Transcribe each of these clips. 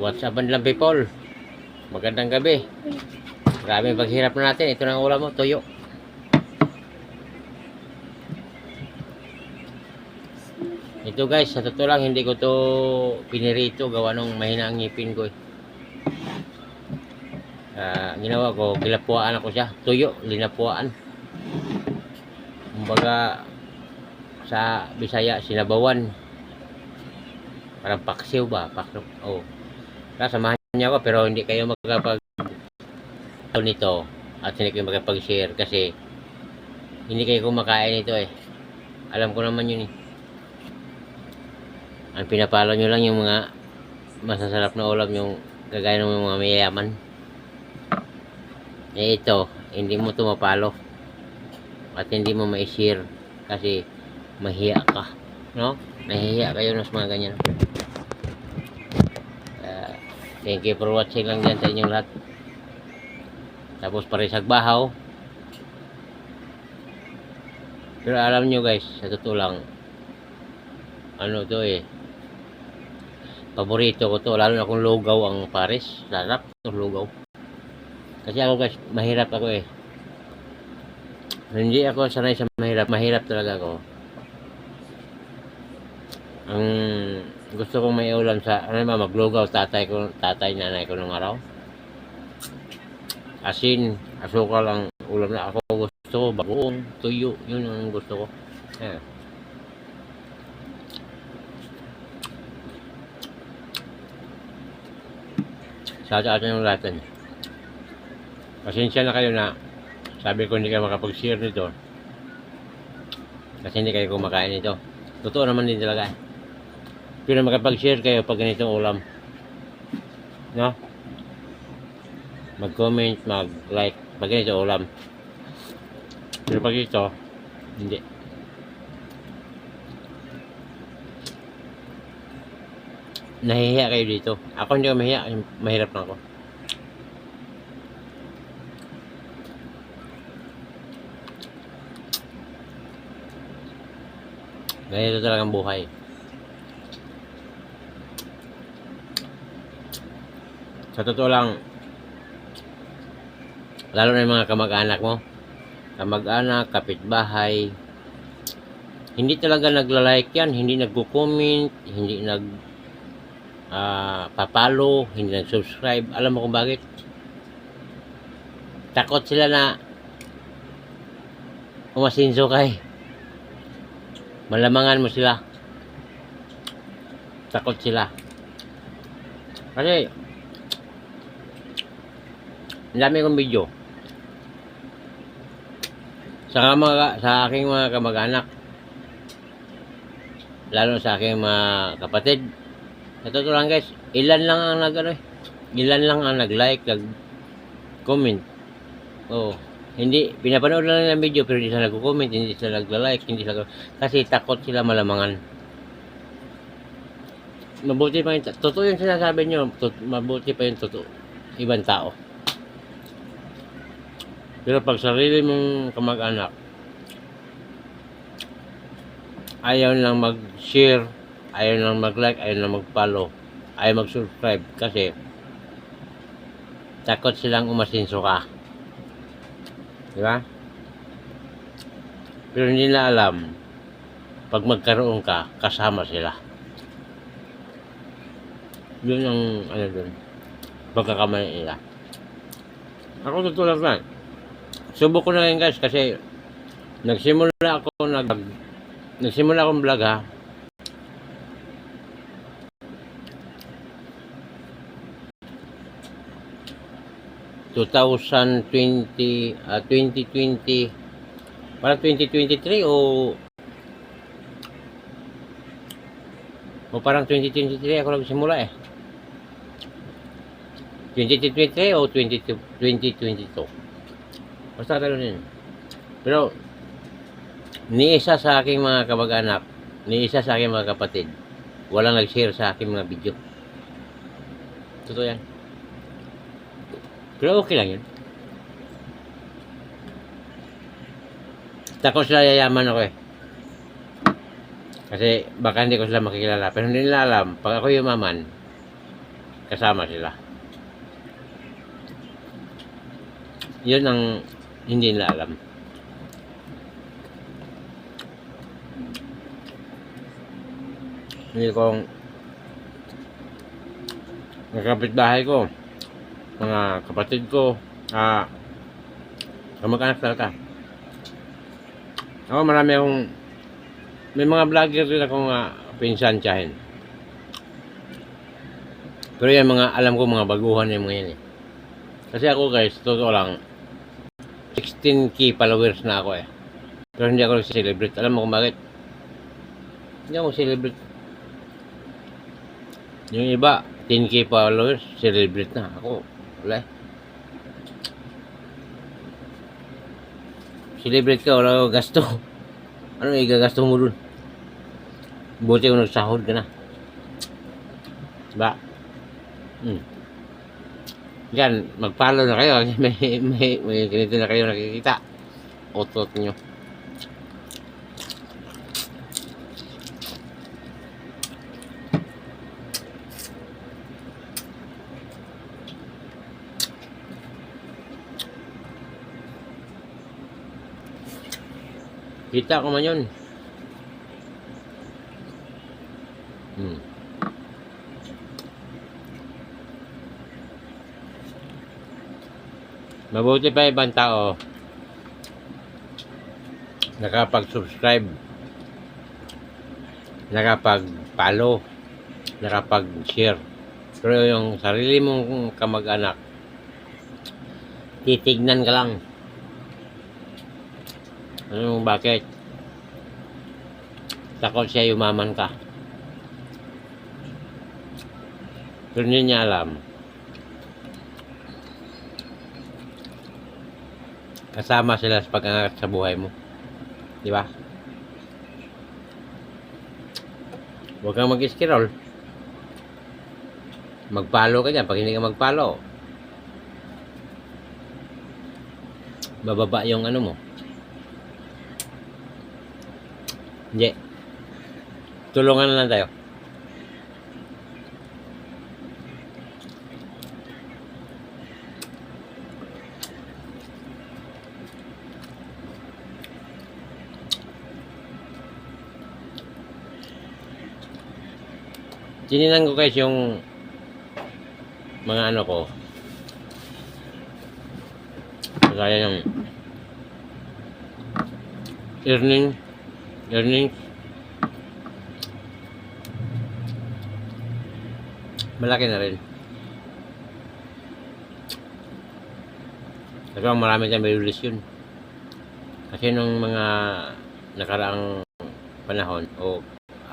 What's up lang people? Magandang gabi. Grabe paghirap na natin. Ito na ang ulam mo, tuyo. Ito guys, sa totoo lang, hindi ko to pinirito. Gawa nung mahina ang ngipin ko eh. Ah, ginawa ko, gilapuan ako siya. Tuyo, linapuan. Kumbaga, sa Bisaya, sinabawan. Parang paksiw ba? Paksiw. Oh. Kaya samahan niya ako pero hindi kayo magkapag nito at hindi kayo magkapag-share kasi hindi kayo kumakain ito eh. Alam ko naman yun eh. Ang pinapalo nyo lang yung mga masasarap na ulam yung kagaya ng mga mayayaman. Eh ito, hindi mo ito mapalo. At hindi mo ma-share kasi mahiya ka. No? Nahihiya kayo ng mga ganyan. Thank you for watching lang dyan sa inyong lahat. Tapos parisag bahaw. Pero alam nyo guys, sa totoo lang, ano to eh, paborito ko to, lalo na kung lugaw ang pares. Sarap to lugaw. Kasi ako guys, mahirap ako eh. Hindi ako sanay sa mahirap, mahirap talaga ako. Ang gusto kong may ulam sa, ano ba, maglugaw tatay ko, tatay nanay ko nung araw. Asin, asukal ang ulam na ako gusto ko, bagoong, tuyo, yun ang gusto ko. Eh. Sa atin yung lahat. Pasensya na kayo na sabi ko hindi kayo makapag-share nito. Kasi hindi kayo kumakain nito. Totoo naman din talaga. eh. Pero makapag-share kayo pag ganitong ulam. No? Mag-comment, mag-like pag ganito ulam. Pero pag ito, hindi. Nahihiya kayo dito. Ako hindi ako mahiya. Mahirap na ako. Ganito talagang buhay. Sa totoo lang, lalo na yung mga kamag-anak mo, kamag-anak, kapitbahay, hindi talaga nagla-like yan, hindi nagko-comment, hindi nag ah, papalo, hindi nag-subscribe. Alam mo kung bakit? Takot sila na umasinso kay. Malamangan mo sila. Takot sila. Kasi, ang dami kong video. Sa, mga, sa aking mga kamag-anak, lalo sa aking mga kapatid, sa totoo lang guys, ilan lang ang nag, ano, eh, ilan lang ang nag-like, nag-comment. Oh, hindi, pinapanood lang nila ang video pero hindi sila nag-comment, hindi sila nag-like, hindi sila, kasi takot sila malamangan. Mabuti pa yung, totoo yung sinasabi nyo, tut- mabuti pa yung totoo, ibang tao. Pero pag sarili mong kamag-anak, ayaw lang mag-share, ayaw lang mag-like, ayaw lang mag-follow, ayaw mag-subscribe kasi takot silang umasinso ka. Di ba? Pero hindi na alam, pag magkaroon ka, kasama sila. Yun ang, ano dun, pagkakamali nila. Ako tutulak na. Subok ko na ngayon guys kasi nagsimula ako nag nagsimula akong vlog ha. Two thousand twenty, ah, 2020, parang 2023 o o parang 2023 ako nagsimula eh. 2023 o 20, 2022. Basta ganun yun. Pero, ni isa sa aking mga kamag-anak, ni isa sa aking mga kapatid, walang nag-share sa aking mga video. Totoo yan. Pero okay lang yun. Takot sila yayaman ako eh. Kasi baka hindi ko sila makikilala. Pero hindi nila alam, pag ako yumaman, kasama sila. Yun ang hindi nila alam. Hindi kong mga kapitbahay ko, mga kapatid ko, ah, kamag-anak talaga. Ako marami akong, may mga vlogger rin akong uh, pinsan tiyahin. Pero yan mga, alam ko mga baguhan yung mga yan eh. Kasi ako guys, totoo lang, 16k followers na ako eh. Pero hindi ako nag-celebrate. Alam mo kung bakit? Hindi ako celebrate. Yung iba, 10k followers, celebrate na. Ako, wala eh. Celebrate ka, wala ka gasto. Ano igagasto mo dun? Buti kung nagsahod ka na. Diba? Hmm. Yan, mag-follow na kayo. May, may, may ganito na kayo nakikita. Otot nyo. Kita ko man yun. Hmm. Mabuti pa ibang tao nakapag-subscribe, nakapag-follow, nakapag-share. Pero yung sarili mong kamag-anak, titignan ka lang. Ano bakit? Takot siya yumaman ka. Pero hindi niya alam. Kasama sila sa pag-angat sa buhay mo. Di ba? Huwag kang mag-skirol. Mag-follow ka dyan pag hindi ka mag-follow. Bababa yung ano mo. Hindi. Tulungan na lang tayo. Tininan ko guys yung mga ano ko. Kaya yung earning earnings malaki na rin. Kasi marami tayong may yun. Kasi nung mga nakaraang panahon o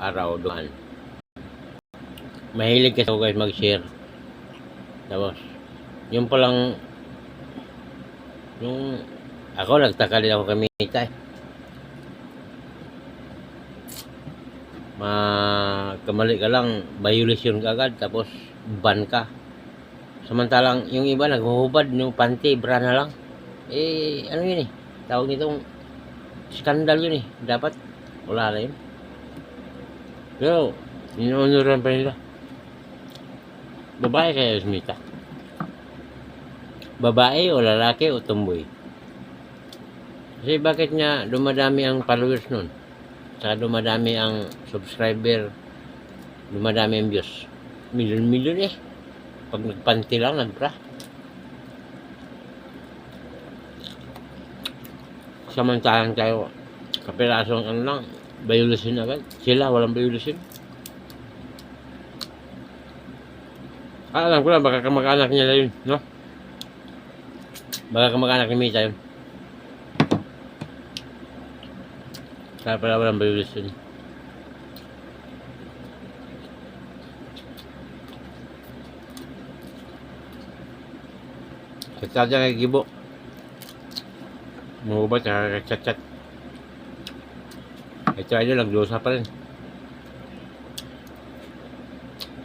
araw doon, mahilig kasi ako guys mag-share. Tapos, yung palang, yung, ako nagtaka din ako kamita eh. Ma, kamali ka lang, violation ka agad, tapos ban ka. Samantalang, yung iba naghuhubad, yung panty, bra na lang. Eh, ano yun eh, tawag nitong skandal yun eh. Dapat, wala na yun. Pero, inuunuran pa nila. Babae kaya Smita? Babae o lalaki o tumboy? Kasi bakit nga dumadami ang followers nun? Saka dumadami ang subscriber, dumadami ang views. Milyon-milyon eh. Pag nagpanti lang, nagbra. Samantalang tayo, kapirasong ano lang, violation agad. Sila, walang violation. Ah, alam ko na, baka kamag-anak niya yun, no? Baka kamag-anak ni Mita yun. Kaya pala walang violation. Chat dyan kay Gibo. Mga ba, chat-chat. Ito ay nagdusa pa rin.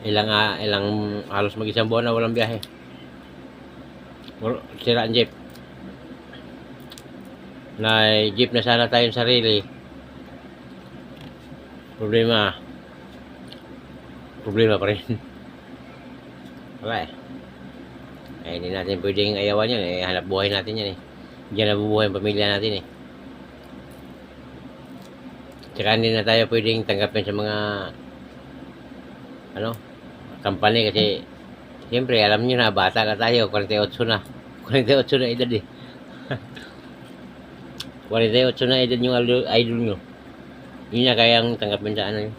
Ilang, ah, ilang halos mag-isang buwan na walang biyahe. Sira ang jeep. Na jeep na sana tayong sarili. Problema. Problema pa rin. Wala eh. Eh, hindi natin pwedeng ayawan yun eh. Hanap buhay natin yan eh. Diyan nabubuhay ang pamilya natin eh. Tsaka hindi na tayo pwedeng tanggapin sa mga ano, company kasi siyempre alam niyo na bata na tayo, 48 na. 48 na edad eh. 48 na edad yung idol, nyo. Yun na kayang tanggapin sa ano yun.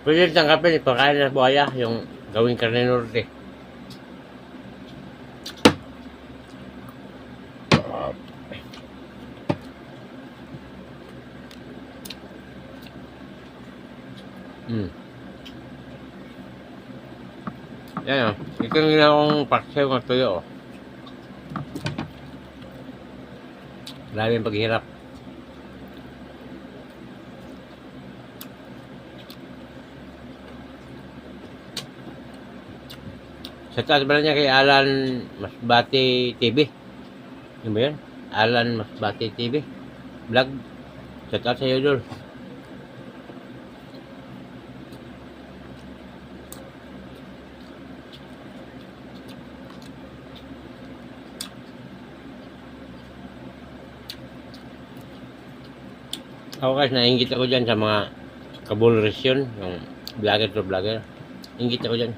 Pwede tanggapin, ipakain na buhaya, yung gawing karne norte. Hmm. Yan o. Ito yung ginawang paksiw ng tuyo. oh. Maraming paghirap. Sa taas ba niya kay Alan Masbati TV? Yun ba yun? Alan Masbati TV? Vlog? Sa taas sa'yo doon. Ako guys, nainggit ako dyan sa mga kabulresyon, yung vlogger to vlogger. Inggit ako dyan.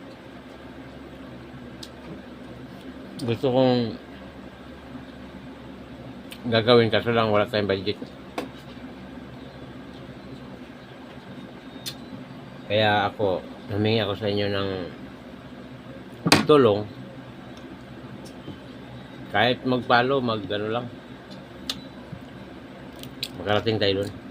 Gusto kong gagawin kaso lang wala tayong budget. Kaya ako, humingi ako sa inyo ng tulong. Kahit magpalo, mag lang. Makarating tayo doon.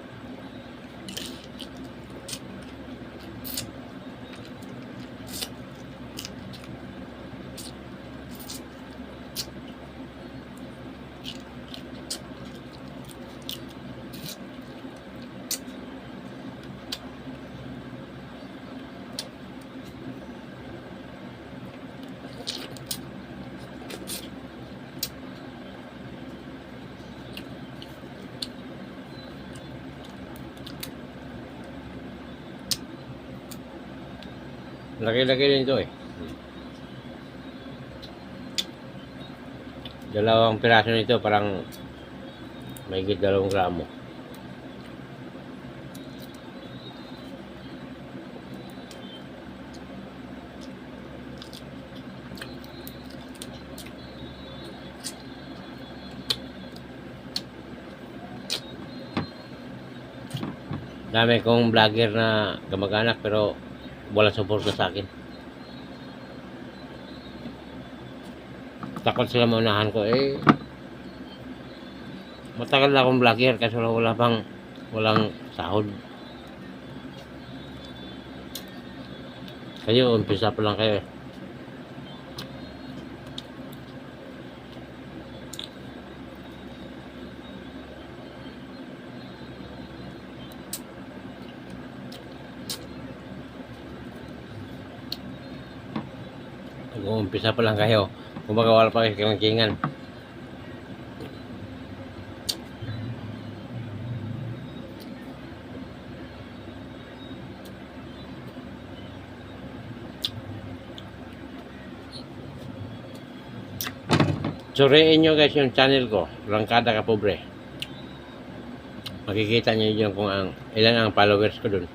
Laki-laki din ito eh. Dalawang piraso nito parang may dalawang gramo. Dami kong vlogger na kamag-anak pero walang suporta sa akin. Takot sila maunahan ko eh. Matagal na akong vlogger kasi wala, wala pang walang sahod. Kayo, umpisa pa lang kayo eh. Nag-uumpisa pa lang kayo. Kumbaga wala pa kayo kingan Suriin nyo guys yung channel ko, Rangkada ka Pobre. Makikita nyo yun kung ang, ilan ang followers ko dun.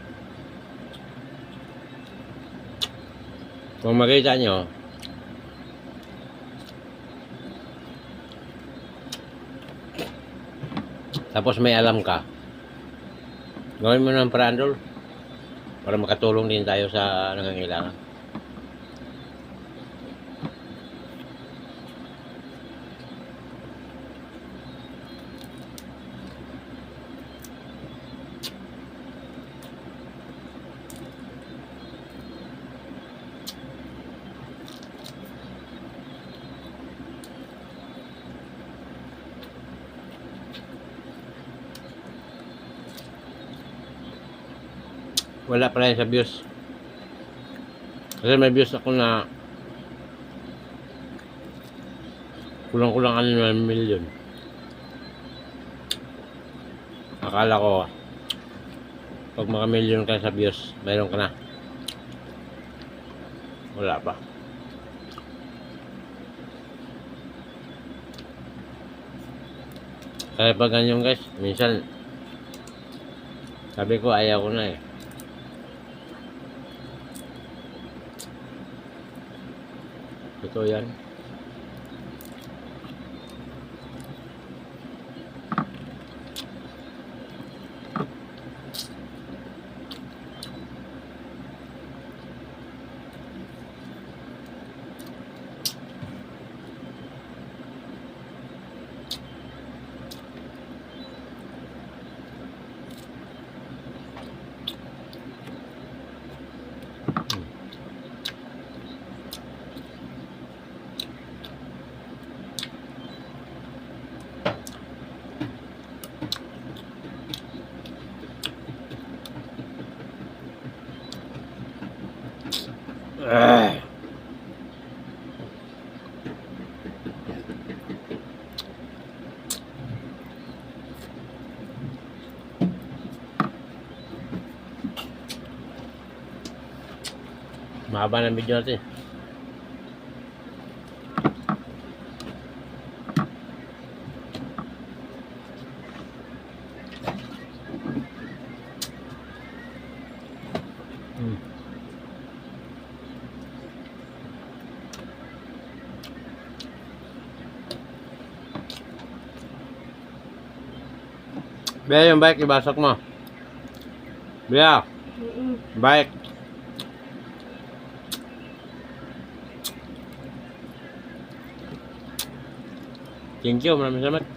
Kung makita nyo, tapos may alam ka, gawin mo ng paraan para makatulong din tayo sa nangangailangan. Wala pala sa views. Kasi may views ako na kulang-kulang ano na million. Akala ko pag mga million ka sa views, mayroon ka na. Wala pa. Kaya pag ganyan guys, minsan sabi ko ayaw ko na eh. Ito yan. Ah. Mahaba ng video natin. Bea, yung bike, ibasok mo. Bea, bike. Thank you, maraming salamat.